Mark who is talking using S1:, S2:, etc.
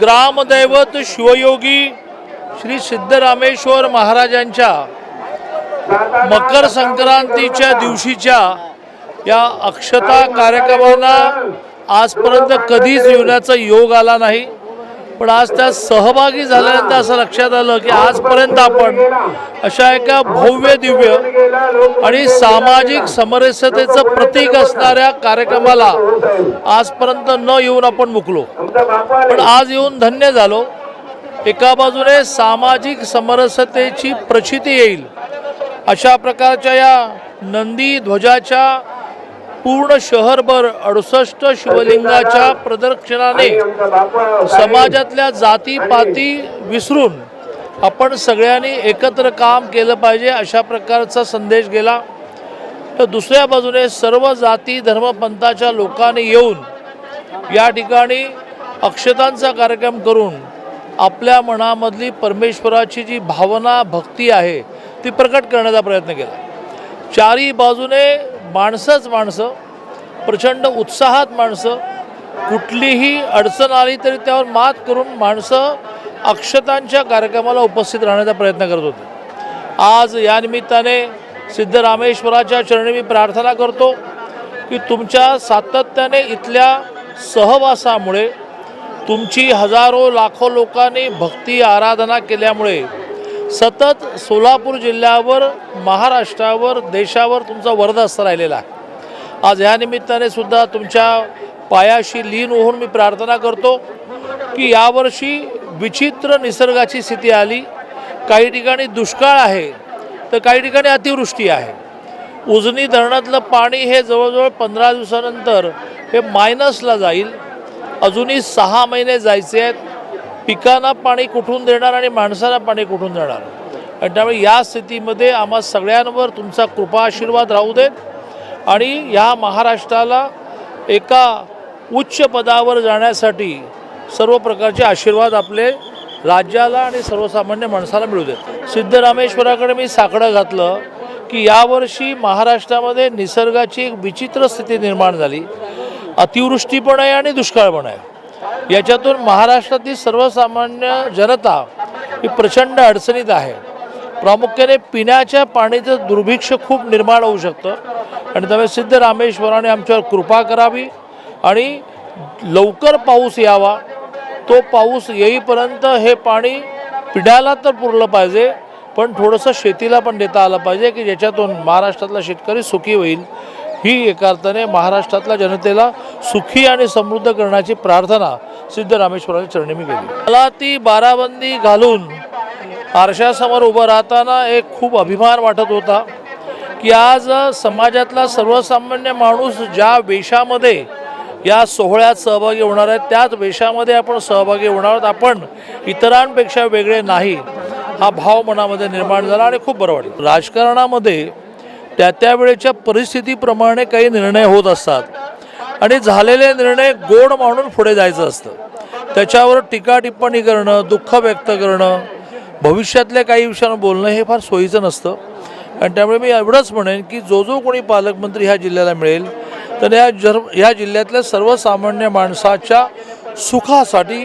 S1: ग्रामदैवत शिवयोगी श्री सिद्धरामेश्वर महाराजांच्या मकर संक्रांतीच्या दिवशीच्या या अक्षता कार्यक्रमांना आजपर्यंत कधीच येण्याचा योग आला नाही. पण आज त्या सहभागी झाल्यानंतर असं लक्षात आलं की आजपर्यंत आपण अशा एका भव्य दिव्य आणि सामाजिक समरस्यतेचं प्रतीक असणाऱ्या कार्यक्रमाला आजपर्यंत न येऊन आपण मुकलो. पण आज येऊन धन्य झालो. एका बाजूने सामाजिक समरसतेची प्रचिती येईल. अशा प्रकारच्या या नंदी ध्वजाच्या पूर्ण शहरभर अडुसष्ट शिवलिंगाच्या प्रदक्षिणाने समाजातल्या जातीपाती विसरून आपण सगळ्यांनी एकत्र काम केलं पाहिजे अशा प्रकारचा संदेश गेला. तर दुसऱ्या बाजूने सर्व जाती धर्मपंथाच्या लोकांनी येऊन या ठिकाणी अक्षतांचा कार्यक्रम करून आपल्या मनामधली परमेश्वराची जी भावना भक्ती आहे ती प्रकट करण्याचा प्रयत्न केला. चारी बाजूने माणसंच माणसं प्रचंड उत्साहात माणसं कुठलीही अडचण आली तरी त्यावर मात करून माणसं अक्षतांच्या कार्यक्रमाला उपस्थित राहण्याचा प्रयत्न करत होते. आज या निमित्ताने सिद्धरामेश्वराच्या चरणी मी प्रार्थना करतो की तुमच्या सातत्याने इथल्या सहवासामुळे तुमची हजारो लाखो लोकांनी भक्ती आराधना केल्यामुळे सतत सोलापूर जिल्ह्यावर महाराष्ट्रावर देशावर तुमचा वरदस्त राहिलेला आहे. आज ह्या निमित्ताने सुद्धा तुमच्या पायाशी लीन होऊन मी प्रार्थना करतो की यावर्षी विचित्र निसर्गाची स्थिती आली. काही ठिकाणी दुष्काळ आहे तर काही ठिकाणी अतिवृष्टी आहे. उजनी धरणातलं पाणी हे जवळजवळ पंधरा दिवसानंतर हे मायनसला जाईल. अजूनही सहा महिने जायचे आहेत. पिकांना पाणी कुठून देणार आणि माणसाला पाणी कुठून देणार? आणि त्यामुळे या स्थितीमध्ये आम्हा सगळ्यांवर तुमचा कृपा आशीर्वाद राहू देत आणि या महाराष्ट्राला एका उच्च पदावर जाण्यासाठी सर्व प्रकारचे आशीर्वाद आपले राज्याला आणि सर्वसामान्य माणसाला मिळू देत. सिद्धरामेश्वराकडे मी साकडं घातलं की यावर्षी महाराष्ट्रामध्ये निसर्गाची एक विचित्र स्थिती निर्माण झाली. अतिवृष्टी पण आहे आणि दुष्काळ पण आहे. याच्यातून महाराष्ट्रातील सर्वसामान्य जनता ही प्रचंड अडचणीत आहे. प्रामुख्याने पिण्याच्या पाण्याचं दुर्भिक्ष खूप निर्माण होऊ शकतं. आणि त्यामुळे सिद्ध रामेश्वराने आमच्यावर कृपा करावी आणि लवकर पाऊस यावा. तो पाऊस येईपर्यंत हे पाणी पिढ्याला तर पुरलं पाहिजे पण थोडंसं शेतीला पण देता आलं पाहिजे की ज्याच्यातून महाराष्ट्रातला शेतकरी सुखी होईल. ही एका अर्थाने महाराष्ट्रातल्या जनतेला सुखी आणि समृद्ध करण्याची प्रार्थना सिद्ध रामेश्वराच्या चरणी मी केली. मला ती बाराबंदी घालून आरशासमोर उभं राहताना एक खूप अभिमान वाटत होता की आज समाजातला सर्वसामान्य माणूस ज्या वेशामध्ये या सोहळ्यात सहभागी होणार आहे त्याच वेशामध्ये आपण सहभागी होणार आहोत. आपण इतरांपेक्षा वेगळे नाही. हा भाव मनामध्ये निर्माण झाला आणि खूप बरं वाटलं. राजकारणामध्ये त्या त्या वेळेच्या परिस्थितीप्रमाणे काही निर्णय होत असतात. आणि झालेले निर्णय गोड मानून पुढे जायचं असतं. त्याच्यावर टीका टिप्पणी करणं दुःख व्यक्त करणं भविष्यातल्या काही विषयांवर बोलणं हे फार सोयीचं नसतं. आणि त्यामुळे मी एवढंच म्हणेन की जो जो कोणी पालकमंत्री ह्या जिल्ह्याला मिळेल तर या जर ह्या जिल्ह्यातल्या सर्वसामान्य माणसाच्या सुखासाठी